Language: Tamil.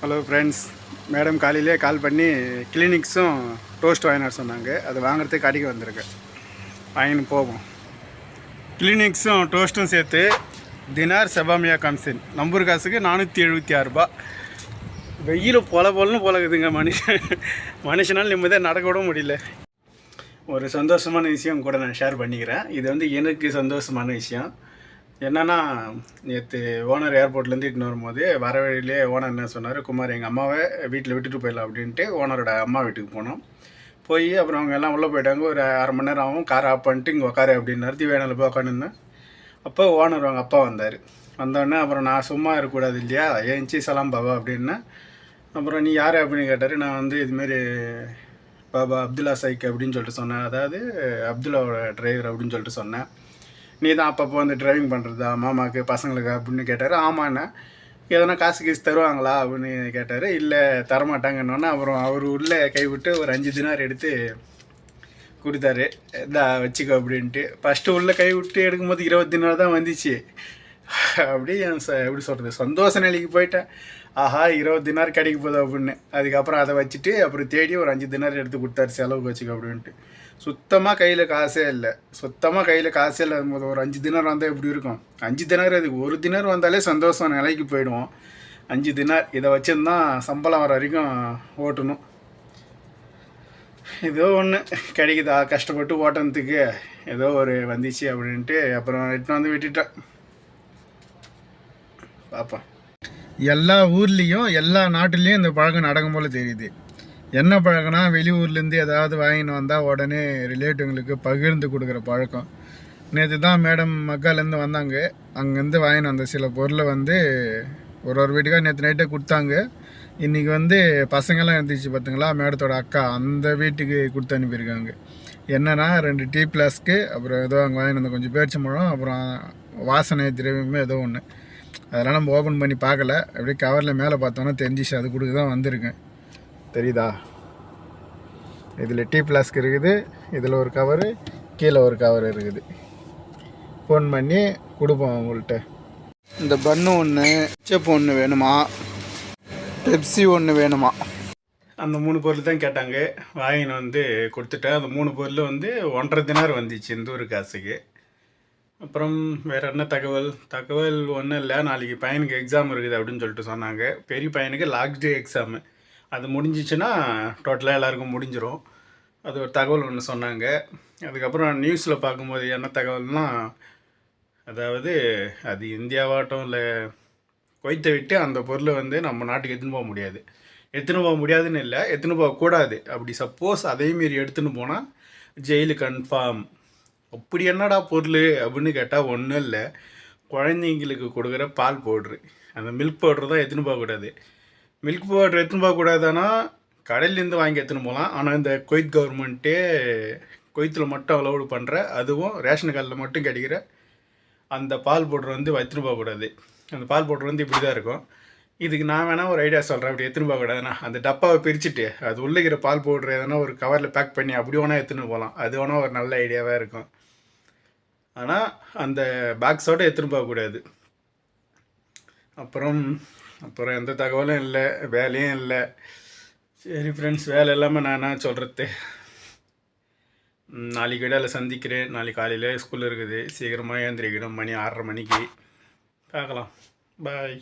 ஹலோ ஃப்ரெண்ட்ஸ் மேடம் காலையிலே கால் பண்ணி கிளினிக்ஸும் டோஸ்ட் வாங்கினார் சொன்னாங்க. அது வாங்குறதுக்கு அடிக்க வந்திருக்கேன் வாங்கின்னு போவோம். கிளினிக்ஸும் டோஸ்ட்டும் சேர்த்து தினார் செபாமியா கம்சின் நம்பூர் காசுக்கு நானூற்றி எழுபத்தி ஆறுரூபா வெயில் பொல பொலன்னு பொழகுதுங்க மனுஷன் மனுஷனால் நிம்மதியாக நடக்க விட முடியல. ஒரு சந்தோஷமான விஷயம் கூட நான் ஷேர் பண்ணிக்கிறேன். இது வந்து எனக்கு சந்தோஷமான விஷயம். என்னன்னா நேற்று ஓனர் ஏர்போர்ட்லேருந்து இட்டுன்னு வரும்போது வர வழியிலே ஓனர் என்ன சொன்னார் குமார் எங்கள் அம்மாவை வீட்டில் விட்டுட்டு போயிடலாம் அப்படின்ட்டு ஓனரோட அம்மா வீட்டுக்கு போனோம். போய் அப்புறம் அவங்க எல்லாம் உள்ளே போயிட்டாங்க. ஒரு அரை மணி நேரம் ஆகும். காரை ஆஃப் பண்ணிட்டு இங்கே உட்காரு அப்படின்னாரு. வேணில் போய் உட்காந்துருந்தேன் அப்போ ஓனர் அவங்க அப்பா வந்தார். வந்தோடனே அப்புறம் நான் சும்மா இருக்கக்கூடாது இல்லையா? ஏஞ்சி சலாம் பாபா? அப்படின்னா அப்புறம் நீ யார்? அப்படின்னு கேட்டார். நான் வந்து இதுமாரி பாபா அப்துல்லா சைக் அப்படின்னு சொல்லிட்டு சொன்னேன். அதாவது அப்துல்லாவோட டிரைவர் அப்படின்னு சொல்லிட்டு சொன்னேன். நீ தான் அப்பப்போ வந்து டிரைவிங் பண்ணுறதா மாமாவுக்கு பசங்களுக்கு அப்படின்னு கேட்டார். ஆமாண்ணே. எதனா காசு கீசு தருவாங்களா அப்படின்னு கேட்டார். இல்லை தரமாட்டாங்கன்னொன்னே அப்புறம் அவர் உள்ளே கைவிட்டு ஒரு அஞ்சு தினார் எடுத்து கொடுத்தாரு. இதா வச்சுக்கோ அப்படின்ட்டு. ஃபஸ்ட்டு உள்ளே கை விட்டு எடுக்கும்போது இருபது தினார் தான் வந்துச்சு. அப்படியே என் ச எப்படி சொல்கிறது சந்தோஷ நிலைக்கு போயிட்டேன். ஆஹா இருபது தினார் கிடைக்க போதும் அப்படின்னு. அதுக்கப்புறம் அதை வச்சுட்டு அப்புறம் தேடி ஒரு அஞ்சு தினார் எடுத்து கொடுத்தாரு. செலவுக்கு வச்சுக்கோ அப்படின்ட்டு. சுத்தமாக கையில் காசே இல்லை. சுத்தமாக கையில் காசே இல்லை. போது ஒரு அஞ்சு தினர் வந்தால் எப்படி இருக்கும்? அஞ்சு தினர் அதுக்கு ஒரு தினர் வந்தாலே சந்தோஷம். நிலைக்கு போயிடுவோம். அஞ்சு தினர் இதை வச்சுருந்தான் சம்பளம் வர வரைக்கும் ஓட்டணும். ஏதோ ஒன்று கிடைக்குதா? கஷ்டப்பட்டு ஓட்டுறதுக்கு ஏதோ ஒரு வந்துச்சு அப்படின்ட்டு அப்புறம் எட்டுன்னு வந்து விட்டுட்டேன். பார்ப்போம். எல்லா ஊர்லேயும் எல்லா நாட்டுலேயும் இந்த பழக்கம் நடக்கும் போல் தெரியுது. என்ன பழக்கம்னா வெளியூர்லேருந்து ஏதாவது வாங்கின்னு வந்தால் உடனே ரிலேட்டிவ்ங்களுக்கு பகிர்ந்து கொடுக்குற பழக்கம். நேற்று தான் மேடம் மக்காலேருந்து வந்தாங்க. அங்கேருந்து வாங்கின்னு வந்த சில பொருளை வந்து ஒரு ஒரு வீட்டுக்காக நேற்று நைட்டே கொடுத்தாங்க. இன்றைக்கி வந்து பசங்கள்லாம் இருந்துச்சு பார்த்துங்களா மேடத்தோட அக்கா அந்த வீட்டுக்கு கொடுத்து அனுப்பியிருக்காங்க. என்னன்னா ரெண்டு டீ பிளாஸ்க்கு அப்புறம் ஏதோ அங்கே வாங்கிட்டு வந்த கொஞ்சம் பேரிச்சம்பழம் அப்புறம் வாசனை திரவியமே ஏதோ ஒன்று அதெல்லாம் நம்ம ஓப்பன் பண்ணி பார்க்கல. அப்படியே கவரில் மேலே பார்த்தோன்னா தெரிஞ்சிச்சு அது கொடுக்க தான் வந்திருக்கேன். தெரியுதா? இதில் டீ பிளாஸ்க் இருக்குது இதில் ஒரு கவரு கீழே ஒரு கவர் இருக்குது. ஃபோன் பண்ணி கொடுப்போம் உங்கள்கிட்ட இந்த பன்னு ஒன்று செப் ஒன்று வேணுமா? பெப்சி ஒன்று வேணுமா? அந்த மூணு பொருள் தான் கேட்டாங்க. வாங்கின்னு வந்து கொடுத்துட்டேன். அந்த மூணு பொருள் வந்து ஒன்றரை தினார் வந்துச்சு இந்த ஒரு காசுக்கு. அப்புறம் வேறு என்ன தகவல்? தகவல் ஒன்றும் இல்லை. நாளைக்கு பையனுக்கு எக்ஸாம் இருக்குது அப்படின்னு சொல்லிட்டு சொன்னாங்க. பெரிய பையனுக்கு லாஸ்ட் டே எக்ஸாமு அது முடிஞ்சிச்சுன்னா டோட்டலாக எல்லாருக்கும் முடிஞ்சிடும் அது ஒரு தகவல் ஒன்று சொன்னாங்க. அதுக்கப்புறம் நியூஸில் பார்க்கும்போது என்ன தகவல்னால் அதாவது அது இந்தியாவாட்டம் இல்லை கொய்த்தை விட்டு அந்த பொருளை வந்து நம்ம நாட்டுக்கு எடுத்துன்னு போக முடியாது. எடுத்துன்னு போக முடியாதுன்னு இல்லை எடுத்துன்னு போகக்கூடாது அப்படி சப்போஸ் அதேமாரி எடுத்துன்னு போனால் ஜெயிலு கன்ஃபார்ம் அப்படி என்னடா பொருள் அப்படின்னு கேட்டால் ஒன்றும் இல்லை. குழந்தைங்களுக்கு கொடுக்குற பால் பவுட்ரு அந்த மில்க் பவுட்ரு தான் எடுத்துன்னு போகக்கூடாது. மில்க் பவுடர் எடுத்துன்னு போகக்கூடாதுன்னா கடையிலேருந்து வாங்கி எடுத்துன்னு போகலாம். ஆனால் இந்த கொய்த் கவர்மெண்ட்டே கொய்த்தில் மட்டும் அலோடு பண்ணுற அதுவும் ரேஷன் கார்டில் மட்டும் கிடைக்கிற அந்த பால் பவுடர் வந்து எடுத்துன்னு போகக்கூடாது அந்த பால் பவுடர் வந்து இப்படி தான் இருக்கும். இதுக்கு நான் வேணால் ஒரு ஐடியா சொல்கிறேன் அப்படி எடுத்துன்னு போகக்கூடாதுண்ணா அந்த டப்பாவை பிரிச்சுட்டு அது உள்ளே இருக்கிற பால் பவுடர் எதனா ஒரு கவரில் பேக் பண்ணி அப்படி வேணால் எடுத்துன்னு போகலாம். அது வேணால் ஒரு நல்ல ஐடியாவாக இருக்கும். ஆனால் அந்த பாக்ஸோடு எடுத்துன்னு போகக்கூடாது அப்புறம் அப்புறம் எந்த தகவலும் இல்லை வேலையும் இல்லை. சரி ஃப்ரெண்ட்ஸ் வேலை இல்லாமல் நான் என்ன சொல்கிறது நாளைக்கு இடையில சந்திக்கிறேன். நாளைக்கு காலையில் ஸ்கூல் இருக்குது. சீக்கிரமாக ஏந்திரிக்கணும். மணி ஆறரை மணிக்கு. பார்க்கலாம். பாய்